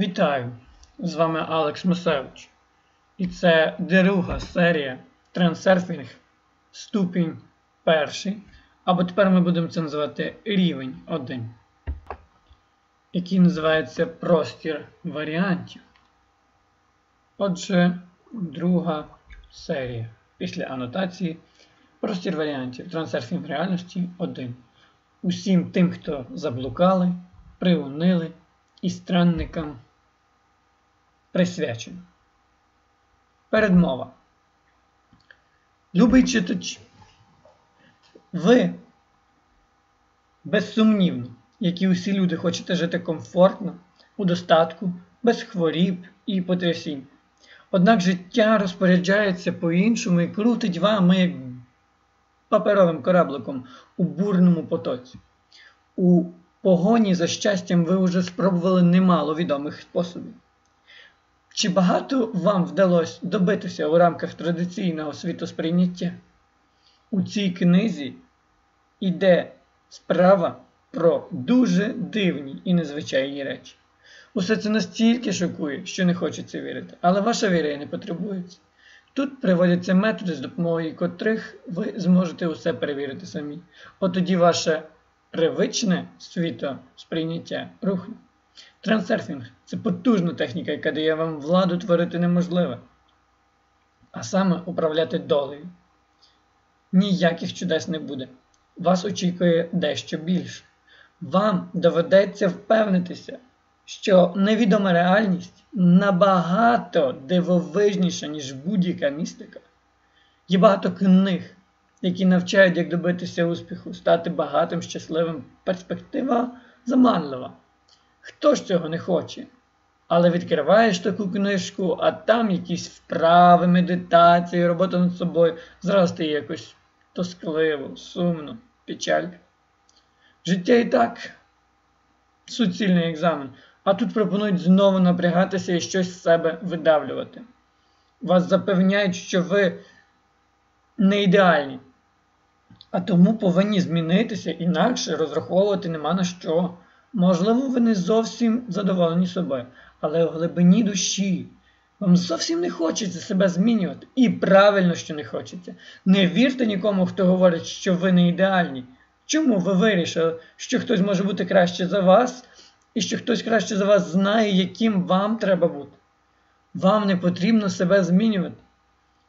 Вітаю! З вами Алекс Мусевич. І це друга серія Трансерфінг ступінь перший. Або тепер ми будемо це називати рівень 1, який називається простір варіантів. Отже, друга серія. Після анотації простір варіантів. Трансерфінг реальності 1. Усім тим, хто заблукали, приунили і странникам присвячено. Передмова. Любий читач, ви безсумнівно, як і усі люди, хочете жити комфортно, у достатку, без хворіб і потрясінь. Однак життя розпоряджається по-іншому і крутить вами як паперовим корабликом у бурному потоці. У погоні за щастям ви вже спробували немало відомих способів. Чи багато вам вдалося добитися у рамках традиційного світосприйняття? У цій книзі йде справа про дуже дивні і незвичайні речі. Усе це настільки шокує, що не хочеться вірити, але ваша віра і не потребується. Тут приводяться методи, з допомогою котрих ви зможете усе перевірити самі. От тоді ваше привичне світосприйняття рухне. Трансерфінг це потужна техніка, яка дає вам владу творити неможливе, а саме управляти долею. Ніяких чудес не буде. Вас очікує дещо більше. Вам доведеться впевнитися, що невідома реальність набагато дивовижніша, ніж будь-яка містика. Є багато книг, які навчають, як добитися успіху, стати багатим, щасливим, перспектива заманлива. Хто ж цього не хоче? Але відкриваєш таку книжку, а там якісь вправи, медитації, робота над собою, зразу стає якось тоскливо, сумно, печалька. Життя і так суцільний екзамен, а тут пропонують знову напрягатися і щось з себе видавлювати. Вас запевняють, що ви не ідеальні, а тому повинні змінитися, інакше розраховувати нема на що. Можливо, ви не зовсім задоволені собою, але у глибині душі вам зовсім не хочеться себе змінювати. І правильно, що не хочеться. Не вірте нікому, хто говорить, що ви не ідеальні. Чому ви вирішили, що хтось може бути краще за вас, і що хтось краще за вас знає, яким вам треба бути? Вам не потрібно себе змінювати.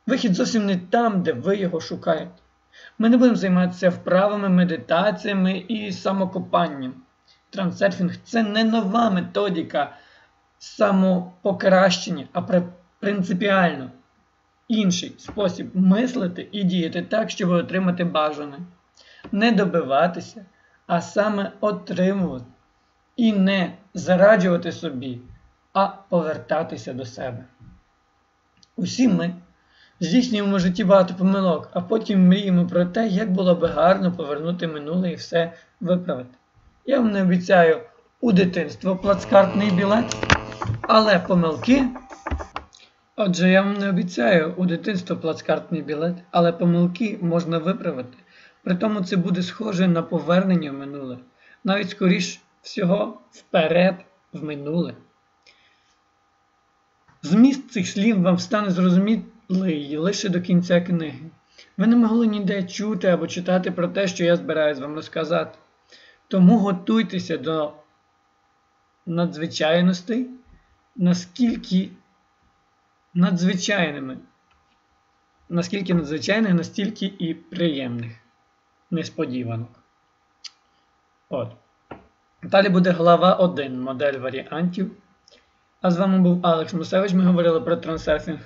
Вихід зовсім не там, де ви його шукаєте. Ми не будемо займатися вправами, медитаціями і самокопанням. Трансерфінг це не нова методика самопокращення, а принципіально інший спосіб мислити і діяти так, щоб отримати бажане. Не добиватися, а саме отримувати. І не зараджувати собі, а повертатися до себе. Усі ми здійснюємо в житті багато помилок, а потім мріємо про те, як було би гарно повернути минуле і все виправити. Я вам не обіцяю у дитинство плацкартний білет, але помилки. Отже, я вам не обіцяю у дитинство плацкартний білет, але помилки можна виправити. Притому це буде схоже на повернення в минуле. Навіть скоріш всього вперед в минуле. Зміст цих слів вам стане зрозумілий лише до кінця книги. Ви не могли ніде чути або читати про те, що я збираюсь вам розказати. Тому готуйтеся до надзвичайностей, наскільки надзвичайними, наскільки надзвичайних, настільки і приємних несподіванок. От. Далі буде глава 1 модель варіантів. А з вами був Алекс Мусевич. Ми говорили про трансерфінг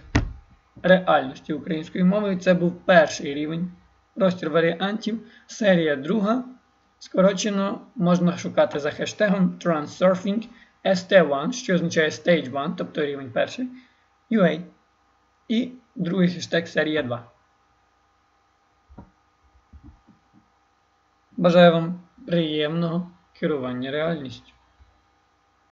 реальності української мови. Це був перший рівень простір варіантів, серія друга. Скорочено можна шукати за хештегом Transurfing ST1, що означає Stage 1, тобто рівень перший, UA. І другий хештег серія 2. Бажаю вам приємного керування реальністю.